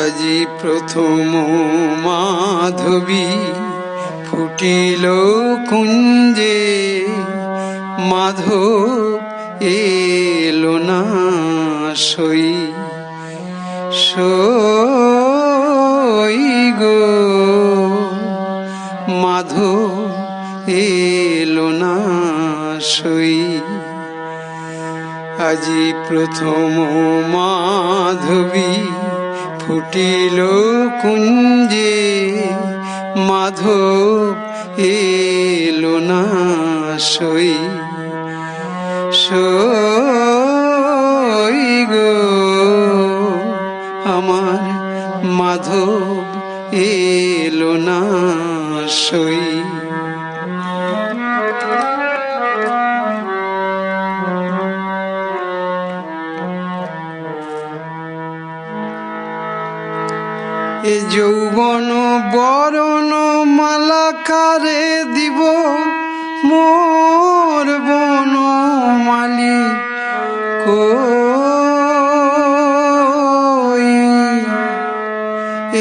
আজি প্রথম মাধবী ফুটিল কুঞ্জে। মাধব এলো না সই সই গো। মাধব এলো না সই, আজি প্রথম মাধবী ফুটিল কুঞ্জে মাধব এলো না সই। সই গো আমার মাধব এলো না সই। এ যৌবন বরণ মালাকারে দিব মোর বন মালি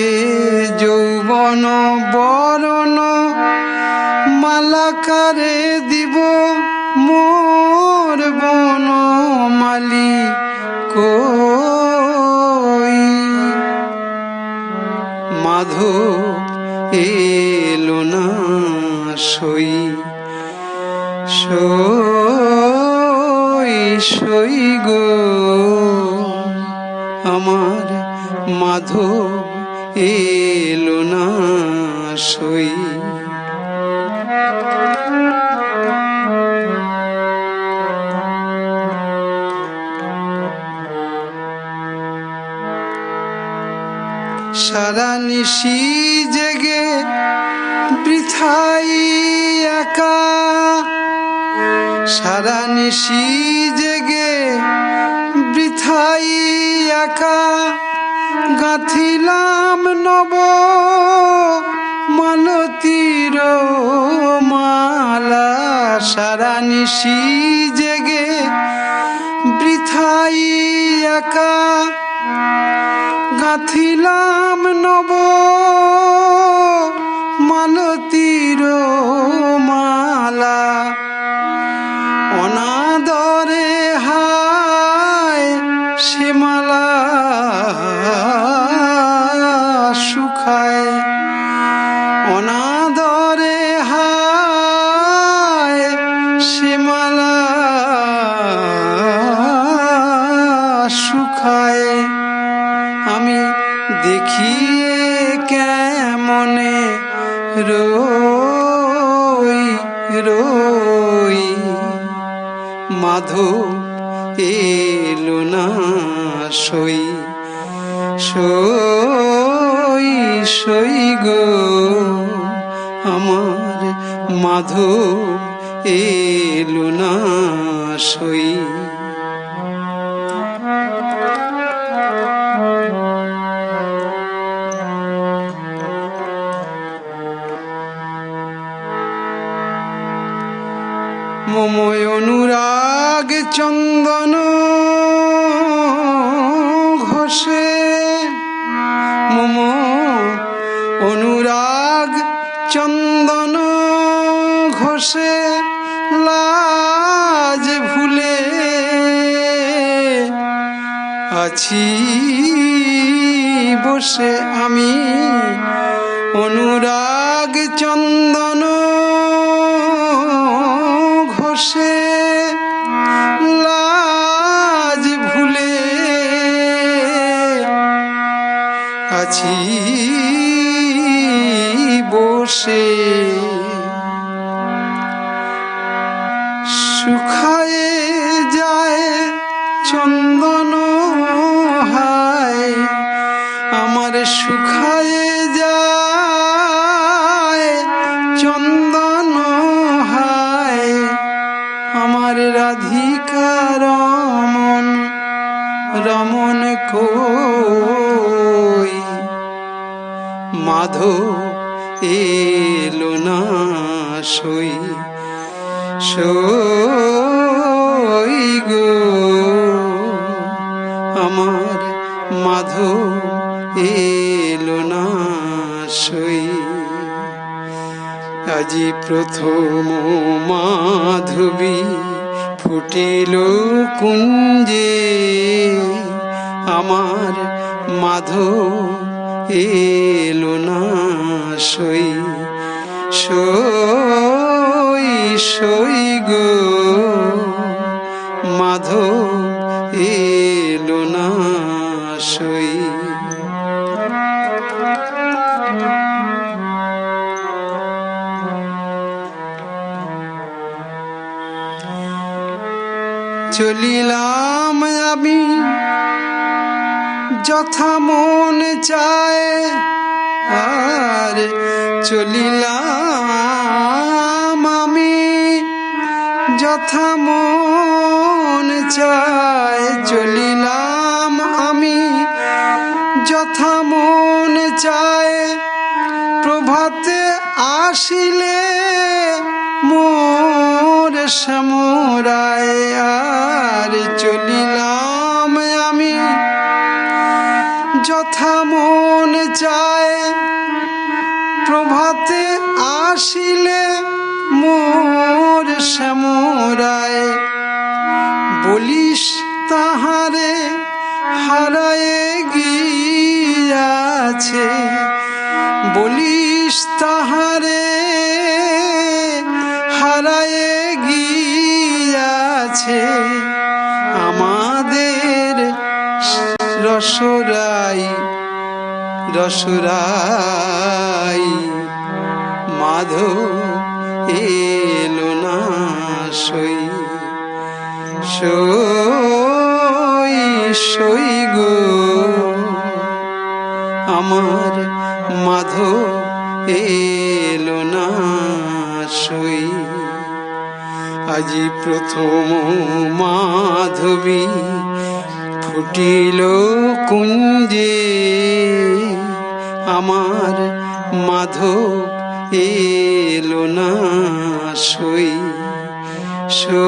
এ যৌবন বরণ মালাকারে দিব মোর বন মালি কই? মাধব এলো না সই সই সই গো। আমার মাধব এলো না সই। সারা নিশি জেগে বৃথাই একা। সারা নিশি জেগে বৃথাই একা। গাঁথিলাম নব মালতীর মালা। সারা নিশি গাঁথিলাম নব মাধব এলো না সই সই সই গো। আমার মাধু এলো না সই। চন্দন ঘষে মম অনুরাগ চন্দন ঘষে লাজ ভুলে আছি বসে আমি অনুরাগ চন্দন ঘষে শুকায়ে যায় চন্দন হায়। আমার শুকায়ে যায় চন্দন হায়। আমার রাধিকা রমন রমন কই? মাধব এলো না সই। সই গো আমার মাধব এলো না সই আজি প্রথম মাধবী ফুটিল কুঞ্জে। আমার মাধব এলো না সই সই সই গো। মাধব এলো না সই। চলিলাম আমি যথা মন চায় আর চলিলাম যথা মন চায় চলিলাম আমি। যথা মন চায় প্রভাতে আসিলে মোর সমুরায় আর চলিলাম আমি। যথা মন চায় প্রভাতে আসিলে মোর সমুরায় হারায়ে গিয়াছে আমাদের রসরাই রসরাই। মাধব এলো না সই সই সই গো। আমার মাধব এলো না সই। আজি প্রথম মাধবী ফুটিল কুঞ্জে। আমার মাধব এলো না সই সই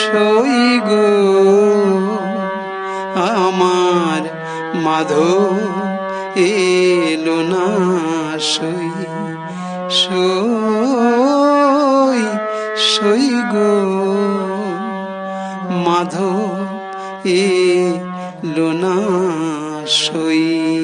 সই গো। আমার মাধব এলো না সই সই সই গো। মাধব এ লোনা সই।